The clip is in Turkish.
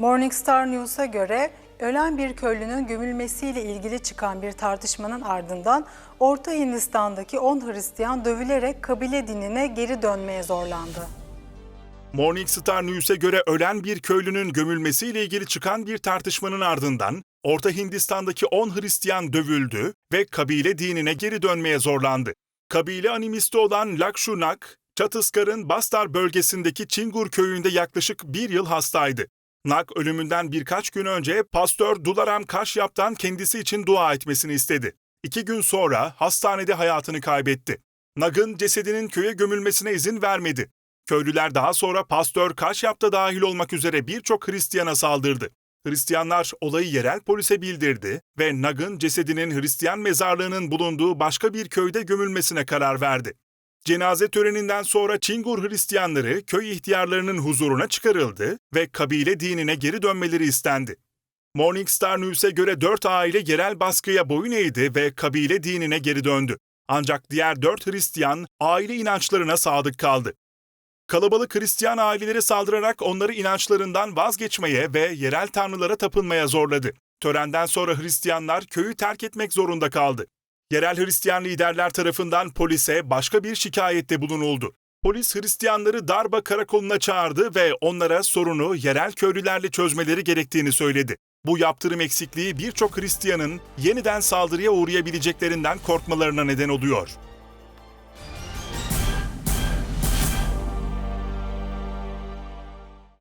Morningstar News'a göre ölen bir köylünün gömülmesiyle ilgili çıkan bir tartışmanın ardından Orta Hindistan'daki 10 Hristiyan dövülerek kabile dinine geri dönmeye zorlandı. Morningstar News'e göre ölen bir köylünün gömülmesiyle ilgili çıkan bir tartışmanın ardından Orta Hindistan'daki 10 Hristiyan dövüldü ve kabile dinine geri dönmeye zorlandı. Kabile animisti olan Lakshunak, Çatıskar'ın Bastar bölgesindeki Çingur köyünde yaklaşık bir yıl hastaydı. Nak ölümünden birkaç gün önce pastör Dularam Kaşyap'tan kendisi için dua etmesini istedi. İki gün sonra hastanede hayatını kaybetti. Nag'ın cesedinin köye gömülmesine izin vermedi. Köylüler daha sonra pastör Kaşyap'ta dahil olmak üzere birçok Hristiyana saldırdı. Hristiyanlar olayı yerel polise bildirdi ve Nag'ın cesedinin Hristiyan mezarlığının bulunduğu başka bir köyde gömülmesine karar verdi. Cenaze töreninden sonra Çingur Hristiyanları köy ihtiyarlarının huzuruna çıkarıldı ve kabile dinine geri dönmeleri istendi. Morningstar News'e göre dört aile yerel baskıya boyun eğdi ve kabile dinine geri döndü. Ancak diğer dört Hristiyan aile inançlarına sadık kaldı. Kalabalık Hristiyan aileleri saldırarak onları inançlarından vazgeçmeye ve yerel tanrılara tapınmaya zorladı. Törenden sonra Hristiyanlar köyü terk etmek zorunda kaldı. Yerel Hristiyan liderler tarafından polise başka bir şikayette bulunuldu. Polis Hristiyanları Darba karakoluna çağırdı ve onlara sorunu yerel köylülerle çözmeleri gerektiğini söyledi. Bu yaptırım eksikliği birçok Hristiyanın yeniden saldırıya uğrayabileceklerinden korkmalarına neden oluyor.